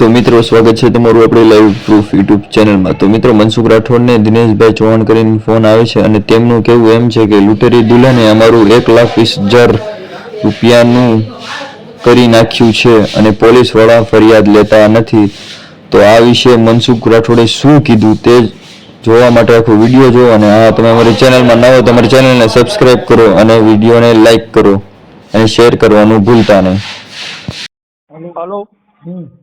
તો મિત્રો સ્વાગત છે તમારું આપણે લાઈવ પ્રૂફ યુટ્યુબ ચેનલમાં તો મિત્રો મનસુખ રાઠોડને દિનેશભાઈ ચૌહાણ કરીને ફોન આવે છે અને તેમનું કહેવું એમ છે કે લૂંટેરી દુલ્હને અમારું એક લાખ વીસ હજાર રૂપિયાનું કરી નાખ્યું છે અને પોલીસવાળા ફરિયાદ લેતા નથી. તો આ વિશે મનસુખ રાઠોડે શું કીધું તે જોવા માટે આખો વીડિયો જો અને હા તમે અમારી ચેનલમાં નવો તો અમારી ચેનલને સબસ્ક્રાઈબ કરો અને વિડીયોને લાઈક કરો અને શેર કરવાનું ભૂલતા નહીં. હાલો. હમ.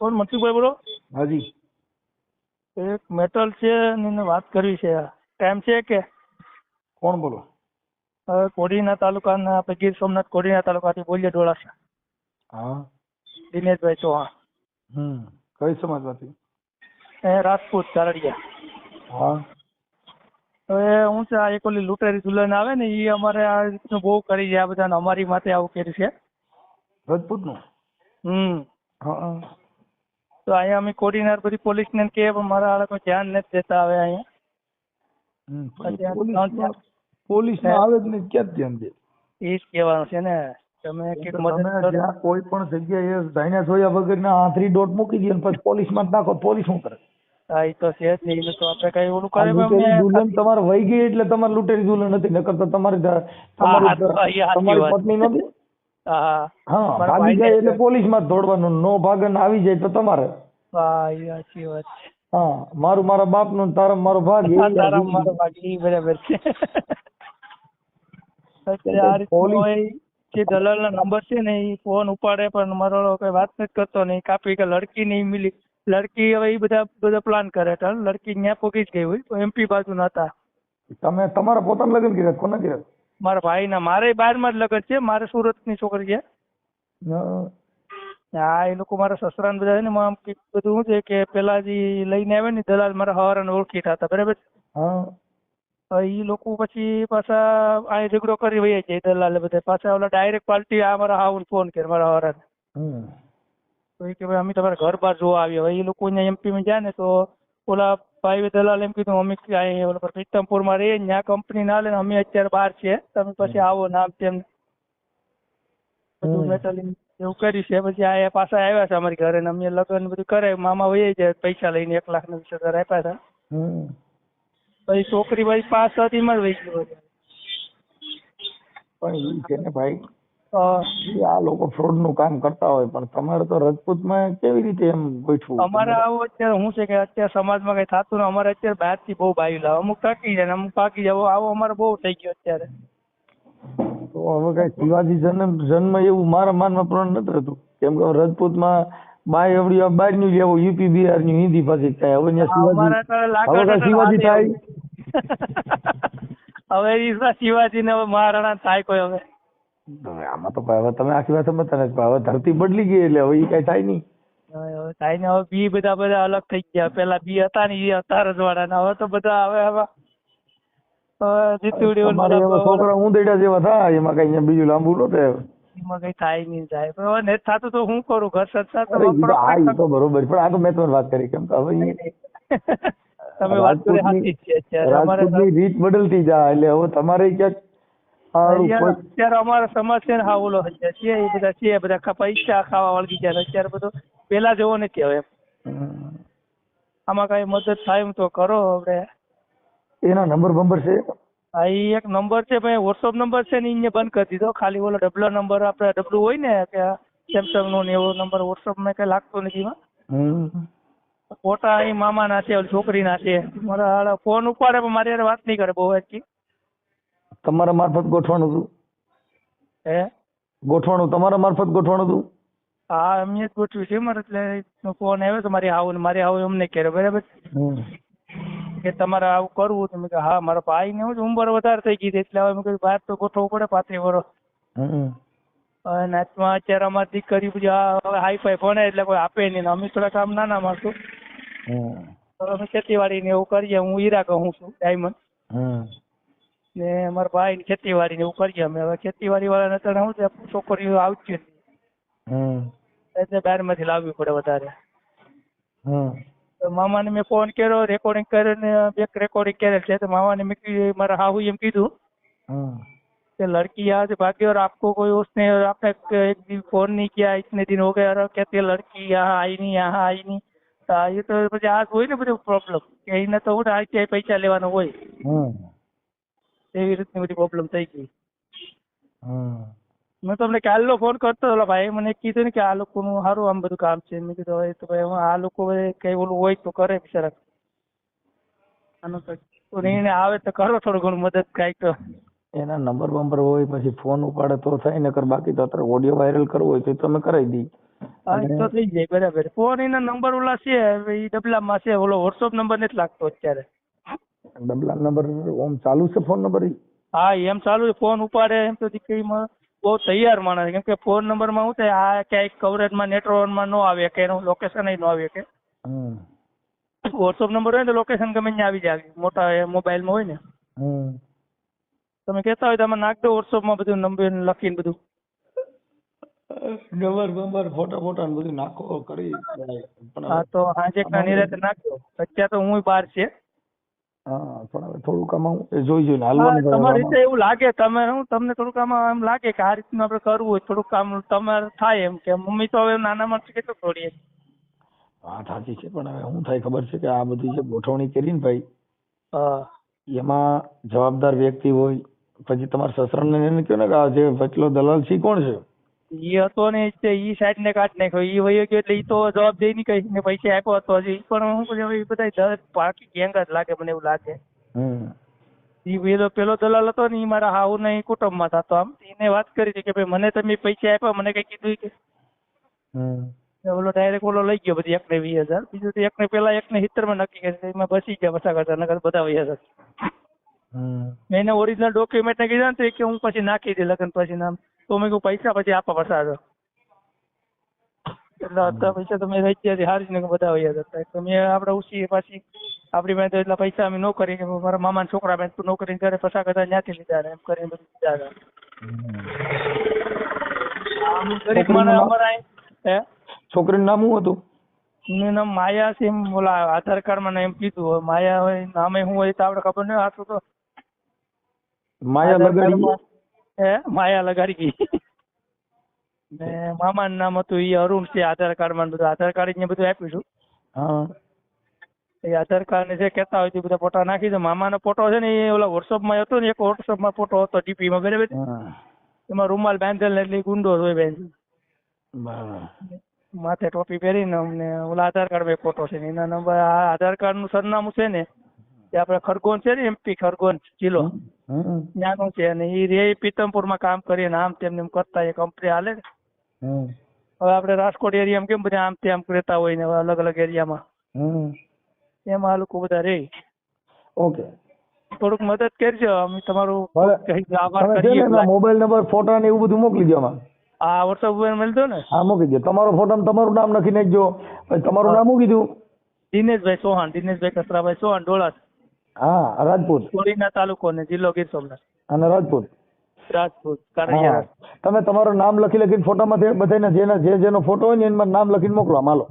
કોણ મનસુખભાઈ બોલો. હાજી. એક મેટલ છે ને એને વાત કરવી છે. ટાઈમ છે કે? કોણ બોલો? કોડીના તાલુકાના આપણે ગીર સોમનાથ કોડીના તાલુકાથી બોલીએ ઢોળાસા હા. દિનેશભાઈ ચૌહાણ. હમ કઈ સમાજમાંથી? એ રાજપૂત ચારડિયા. હા. હવે હું છે આ એક ઓલી લૂંટેરી દુલ્હન આવે ને એ અમારે આ રીતનું બહુ કરી છે આ બધાને અમારી માથે આવું કર્યું છે. રજપૂતનું? હમ. હા. તો અહીંયા અમે કોડીનાર બધી પોલીસને કહે પણ મારા હાલે કોઈ ધ્યાન નથી દેતા હવે અહીંયા. પોલીસમાં આવે જ નહીં ક્યાં ધ્યાન દે? એ જ કહેવાનું છે ને. તમે જ્યાં કોઈ પણ જગ્યાએ ધાણ્યા જોયા વગરના આંતરી ડોટ મૂકી દે ને પછી પોલીસમાં જ નાખો પોલીસ શું કરે? હા એ તો છે જ નહીં તો આપણે કઈ ઓલું કરે દુલ્હન તમારે વહી ગઈ એટલે તમારે લૂંટેરી દુલ્હન નથી નકર તો તમારી તમારી. પત્ની નથી? હા ભાગી જાય એટલે પોલીસમાં દોડવાનું. નો ભાગ ને આવી જાય તો તમારે. હા એ સાચી વાત છે. હા મારું મારા બાપનું તારા મારો ભાગ તારા મારો બરાબર છે. જે દલાલના નંબર છે ને એ ફોન ઉપાડે પણ મારો કઈ વાત નથી કરતો ને કાપી કે લડકી નહીં મિલી લડકી હવે એ બધા બધા પ્લાન કરે તો લડકી ત્યાં પોકી જ ગઈ હોય એમપી બાજુ નતા. તમે તમારા પોતાના લગ્ન કર્યા કોના કર્યા? મારા ભાઈના મારે બારમાં જ લગ્ન છે મારે સુરતની છોકરી છે. હા. એ લોકો મારા સસરા ને બધા છે ને આમ બધું શું છે કે પેલા જે લઈને આવે ને દલાલ મારા હવારાને ઓળખીતા હતા બરાબર ઈ લોકો પછી પાછા આ ઝઘડો કરી વહી જાય દલાલે બધા. પાછા ઓલા ડાયરેક્ટ પાર્ટી આ મારા હાઉન ફોન કરે મારા હવારાને. તો એ કે ભાઈ અમે તમારા ઘર બાર જોવા આવ્યા હવે એ લોકો અહીંયા એમપી માં જાય ને તો ઓલા ભાઈ દલાલ એમ કીધું અમે ઓલા માં પ્રીતમપુરમાં રહીએ ત્યાં કંપની ના લે અમે અત્યારે બહાર છીએ. તમે પછી આવો નામ તેમ. બધું. એવું કર્યું છે. પછી આ પાછા આવ્યા છે અમારી ઘરે ને અમે લગ્ન બધું કરે મામા વહી જાય પૈસા લઈને એક લાખ ને વીસ હજાર આપ્યા હતા. પછી છોકરી ભાઈ પાસ હતી માં વહી ગયો પણ એ છે ને ભાઈ આ લોકો ફ્રોડનું કામ કરતા હોય પણ તમારે તો રજપૂતમાં કેવી રીતે એમ ગોઠવું અમારે આવું અત્યારે શું છે કે અત્યારે સમાજમાં કઈ થતું ને અમારે અત્યારે બહારથી બહુ બાયું લાવે. અમુક ટકી જાય અમુક પાકી જાય. આવો અમારે બહુ થઈ ગયો અત્યારે. તો હવે કઈ શિવાજી જન્મ જન્મ એવું મારા માનમાં પ્રણ નથી રહેતું. કેમ કે રજપૂતમાં બાય એવડી બારનું લેવું યુપી બિહારની હિન્દી પાછી થાય. હવે શિવાજી હવે શિવાજી થાય? હવે શિવાજી ને હવે મહારાણા થાય કોઈ હવે. આમાં તો હવે તમે આખી વાત સમજતા નથી હવે ધરતી બદલી ગઈ એટલે હવે ઈ કઈ થાય નહીં. થાય ને હવે બી બધા બધા અલગ થઈ ગયા. પેલા બી હતા ને એ હતા રજવાડા હવે તો બધા હવે હવે છોકરા ઉંદેડા જેવા થાય એમાં કઈ બીજું લાંબુ ન થાય એમાં કઈ થાય નહીં થાય પણ હવે થતું તો હું કરું? ઘર સંસાર તો અરે ઈ તો વપરાશ આ ઈ કરતા- તો બરોબર પણ આ તો મેં તમને વાત કરી કેમ કે હવે તમે વાત કરી સાચી જ છે અમારે રીત બદલતી જાય એટલે હવે તમારે ક્યાંક અત્યારે અમારા સમાજ છે ને હા ઓલો છે એ બધા છે બધા પૈસા ખાવા વળગી ગયા અત્યારે બધું પેલા જેવો નથી હવે. આમાં કઈ મદદ થાય એમ તો કરો આપણે. એના નંબર બંબર છે? હા એ એક નંબર છે ભાઈ વોટ્સઅપ નંબર છે ને એને બંધ કરી દીધો. ખાલી ઓલો ડબલો નંબર આપણે ડબલું હોય ને કે સેમસંગ નો ને એવો નંબર વોટ્સઅપમાં કઈ લાગતો નથી એમાં. હમ. એ મામા ના છે છોકરી ના છે. મારા ફોન ઉપાડે પણ મારી વાત નહીં કરે બહુ એટલી તમારા મારફત ગોઠવાનું હતું? હે? ગોઠવાનું તમારા મારફત ગોઠવાનું હતું? હા એમને જ ગોઠવ્યું છે મારે એટલે ફોન આવ્યો તો મારી ને મારી આવું એમને કર્યો બરાબર? કે તમારે આવું કરવું તો મેં કહ્યું હા મારા ભાઈ ને હું ઉંમર વધારે થઈ ગઈ એટલે હવે મેં કહ્યું બહાર તો ગોઠવવું પડે પાંત્રીસ વર્ષ અને અત્યારે અમારી દીકરી આ હવે હાઈ ફાઈ ભણે એટલે કોઈ આપે નહીં અમે થોડા કામ નાના મારશું અમે ખેતીવાડી ને એવું કરીએ હું હીરા કહું છું ડાયમંડ. ને મારા ભાઈ ને ખેતીવાડી ને એવું કરીએ અમે હવે ખેતીવાડી વાળાને અત્યારે શું છે છોકરીઓ આવતી નથી હમ. એટલે બહારમાંથી લાવવી પડે વધારે હમ. તો મામાને મેં ફોન કર્યો રેકોર્ડિંગ કર્યો ને બે રેકોર્ડિંગ કરેલ છે તો મામાને મેં કીધું મારા હાહુ એમ કીધું હમ. कि लड़की यहाँ से भागी और आपको कोई उसने आपने एक दिन फोन नहीं किया इतने दिन हो गए और कहती है लड़की यहाँ आई नहीं यहाँ आई नहीं તો એ તો પછી આ હોય ને બધું પ્રોબ્લેમ કે એને તો હું આઈટીઆઈ પૈસા લેવાનો હોય હમ એવી રીતની બધી પ્રોબ્લેમ થઈ ગઈ. મેં તમને કાલનો ફોન કરતો હતો ભાઈ મને કીધું ને કે આ લોકોનું સારું આમ બધું કામ છે. મેં કીધું હવે તો ભાઈ આ લોકો કઈ ઓલું હોય તો કરે બિચારા. આનો તો નિર્ણય આવે તો કરો થોડું ઘણું મદદ કાંઈક તો. એના નંબર બંબર હોય પછી ફોન ઉપાડે તો થાય નકર બાકી તો અત્યારે ઓડિયો વાયરલ કરવો હોય તો તમે કરાવી દઈ હા તો થઈ જાય બરાબર. ફોન એના નંબર ઓલા છે એ ડબલા ડબલામાં છે ઓલો વોટ્સઅપ નંબર નથી લાગતો અત્યારે. ડબલા નંબર ઓમ ચાલુ છે ફોન નંબર હા એમ ચાલુ છે. ફોન ઉપાડે એમ તો દીકરીમાં બહુ તૈયાર માણસ કેમ કે ફોન નંબરમાં શું થાય આ ક્યાંય કવરેજમાં નેટવર્કમાં ન આવે કે એનું લોકેશન ન આવે કે વોટ્સઅપ નંબર હોય ને લોકેશન ગમે ત્યાં આવી જાય. મોટા મોબાઈલમાં હોય ને. હમ. તમે કહેતા હોય તો તમે નાખ દો વોટ્સઅપમાં બધું નંબર લખીને બધું. નંબર બંબર ફોટા ફોટા બધું નાખો કરી હા તો આજે કાં રાતે નાખજો. અત્યારે તો હું બહાર છે. હા પણ હવે થોડુંક આમાં હું જોઈ જોઈને હાલવાનું તમારી રીતે એવું લાગે તમે હું તમને થોડુંક આમાં એમ લાગે કે આ રીતનું આપણે કરવું હોય થોડુંક કામ તમારે થાય એમ કે મમ્મી તો હવે નાના માણસ કેટલું થોડી વાત સાચી છે પણ હવે શું થાય ખબર છે કે આ બધી જે ગોઠવણી કરી ને ભાઈ એમાં જવાબદાર વ્યક્તિ હોય પછી તમારા સસરાને એને કહો ને કે આ જે વચલો દલાલ છે કોણ છે? ઈ હતો ને તે ઈ સાઈડ ને કાઢ નાખ્યો. ઈ વયો ગયો એટલે ઈ તો જવાબ દઈ નહીં કઈ ને પૈસા આપ્યો હતો હજી. પણ હું હવે બધા બાકી ગેંગ જ લાગે મને એવું લાગે. ઈ પેલો પેલો દલાલ હતો ને ઈ મારા હાઉ ને ઈ કુટુંબમાં થતો. આમ એને વાત કરી હતી કે ભાઈ મને તમે પૈસા આપ્યા મને કઈ કીધું કે. ઓલો ડાયરેક્ટ ઓલો લઈ ગયો બધી એકને વીસ હજાર. બીજું તો એકને પેલા એક ને સિત્તેરમાં નક્કી કરી એમાં બસી ગયા બસા કરતા નગર બધા વીસ હજાર મેં એને ઓરિજિનલ ડોક્યુમેન્ટ ને કીધા ને કે હું પછી નાખી દે લગન પછી નામ તો મેં કહ્યું પૈસા પછી આપવા પડશે એટલે અત્યારે પૈસા તો મેં રહી ગયા હારી ને બધા હોય હતા તો મેં આપણે ઉછી પાછી આપણી પાસે તો એટલા પૈસા અમે નોકરી કરી મારા મામાના છોકરા તું નોકરી ઘરે પસાર કરતા ત્યાંથી લીધા એમ કરીને બધું લીધા ગરીબ માણસ અમારા હે? છોકરીનું નામ શું હતું? એનું નામ માયા છે એમ ઓલા આધાર કાર્ડમાં એમ કીધું માયા હોય નામે શું હોય તો આપડે ખબર નહીં આટલું તો. માયા લગાડી? હે? માયા લગાડી. ગઈ ને મામાનું નામ હતું એ અરુણ છે આધાર કાર્ડમાં માં બધું. આધાર કાર્ડ ને બધું આપ્યું છું. હા. એ આધાર કાર્ડ ને જે કહેતા હોય તે બધા ફોટા નાખી દો મામાનો ફોટો છે ને એ ઓલા વોટ્સઅપમાં હતો ને એક વોટ્સઅપમાં ફોટો હતો ડીપીમાં બરાબર એમાં રૂમાલ બાંધેલ ને એટલે ગુંડો હોય બેન. માથે ટોપી પહેરીને અમને ઓલા આધાર કાર્ડમાં ફોટો છે એના નંબર આ આધાર કાર્ડનું સરનામું છે ને એ આપણે ખરગોન છે ને એમપી ખરગોન જિલ્લો. ત્યાંનો છે અને એ રે પીતમપુરમાં કામ કરીને આમ તેમ એમ કરતા એ કંપની હાલે હવે આપણે રાજકોટ એરિયામાં કેમ બધા આમ તેમ રહેતા હોય ને હવે અલગ અલગ એરિયામાં એમાં આ લોકો બધા રે ઓકે. થોડુંક મદદ કરજો અમે તમારું. આભાર કરીએ. મોબાઈલ નંબર ફોટા ને એવું બધું મોકલી દો આમાં? આ વોટ્સઅપ ઉપર દો ને. હા મૂકી દો તમારો ફોટો તમારું નામ લખી નાખજો પછી તમારું નામ મૂકી દઉં દિનેશભાઈ સોહાણ દિનેશભાઈ કસરાભાઈ સોહાણ ડોળા હા રાજપૂત. કોડીના તાલુકો ને જિલ્લો ગીર સોમનાથ. અને રાજપૂત. રાજપૂત તમે તમારું નામ લખી લખીને ફોટામાંથી બધાને જેના જે જેનો ફોટો હોય ને એમાં નામ લખીને મોકલો માલો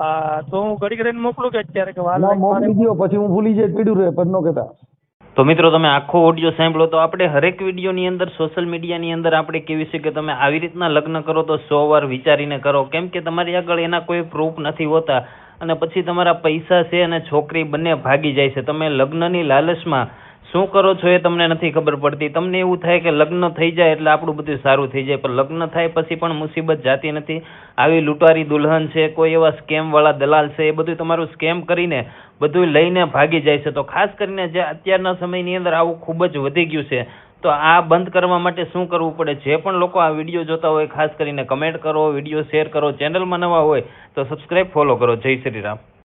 હા તો હું ઘડી કરીને મોકલું કે અત્યારે કે મારે? મોકલી દો પછી હું ભૂલી જાય પીડ્યું રહે પણ ન કહેતા. તો મિત્રો તમે આખો ઓડિયો સાંભળો તો આપણે હરેક વિડીયોની અંદર સોશિયલ મીડિયાની અંદર આપણે કેવી છે કે તમે આવી રીતના લગ્ન કરો તો સો વાર વિચારીને કરો. કેમ કે તમારી આગળ એના કોઈ પ્રૂફ નથી હોતા. અને પછી તમારા પૈસા છે અને છોકરી બંને ભાગી જાય છે. તમે લગ્નની લાલચમાં શું કરો છો એ તમને નથી ખબર પડતી. તમને એવું થાય કે લગ્ન થઈ જાય એટલે આપણું બધું સારું થઈ જાય. પણ લગ્ન થાય પછી પણ મુસીબત જાતી નથી. આવી લૂંટારી દુલ્હન છે, કોઈ એવા સ્કેમવાળા દલાલ છે, એ બધું તમારું સ્કેમ કરીને બધું લઈને ભાગી જાય છે. તો ખાસ કરીને જે અત્યારના સમયની અંદર આવું ખૂબ જ વધી ગયું છે. તો આ બંધ કરવા માટે શું કરવું પડે? જે પણ લોકો આ વીડિયો જોતા હોય, ખાસ કરીને કમેન્ટ કરો, વીડિયો શેર કરો ચેનલમાં નવા હોય, તો સબસ્ક્રાઈબ ફોલો કરો. જય શ્રી રામ.